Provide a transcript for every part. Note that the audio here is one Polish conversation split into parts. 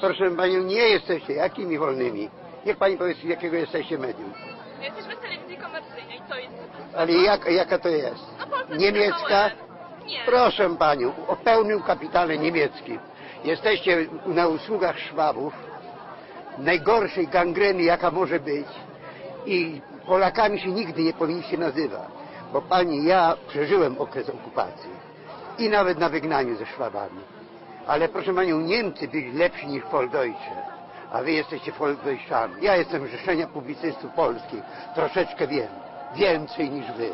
Proszę panią, nie jesteście. Jakimi wolnymi? Niech pani powie, z jakiego jesteście medium. Jesteśmy w telewizji komercyjnej, co jest? Ale jak, jaka to jest? No Polsat Niemiecka? TVN. Nie. Proszę panią, o pełnym kapitale niemieckim. Jesteście na usługach szwabów, najgorszej gangreny, jaka może być. I Polakami się nigdy nie powinniście nazywać. Bo pani, ja przeżyłem okres okupacji. I nawet na wygnaniu ze Szwabami. Ale proszę panią, Niemcy byli lepsi niż Poldeutsche. A wy jesteście Poldeuszami. Ja jestem Rzeszenia Publicystów Polskich. Troszeczkę wiem. Więcej niż wy.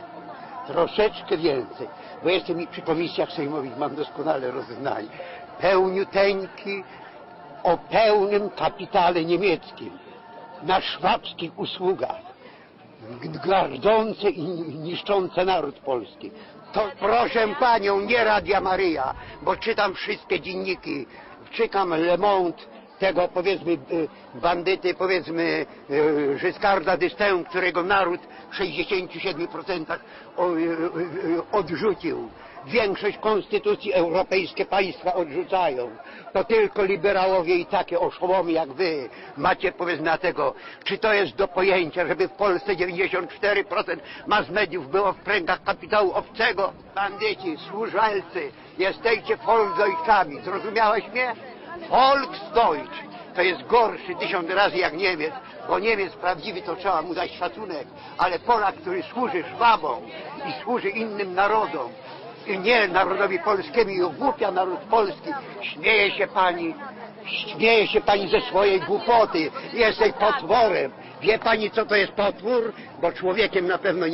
Troszeczkę więcej. Bo jestem i przy komisjach sejmowych, mam doskonale rozeznanie. Pełniuteńki o pełnym kapitale niemieckim. Na szwabskich usługach gardzące i niszczące naród polski. To proszę panią, nie Radia Maryja, bo czytam wszystkie dzienniki, czytam Le Monde, tego powiedzmy y, bandyty, powiedzmy y, Giscarda d'Estaing, którego naród w 67% o- y, odrzucił. Większość konstytucji europejskie państwa odrzucają. To tylko liberałowie i takie oszołomy jak wy macie powiedzmy na tego, czy to jest do pojęcia, żeby w Polsce 94% mass mediów było w pręgach kapitału obcego. Bandyci, służalcy, jesteście Volksdeutschami. Zrozumiałeś mnie? Volksdeutsch to jest gorszy tysiąc razy jak Niemiec, bo Niemiec prawdziwy to trzeba mu dać szacunek, ale Polak, który służy Szwabom i służy innym narodom, i nie narodowi polskiemu i ogłupia naród polski, śmieje się pani, śmieje się pani ze swojej głupoty, jesteś potworem. Wie pani co to jest potwór? Bo człowiekiem na pewno nie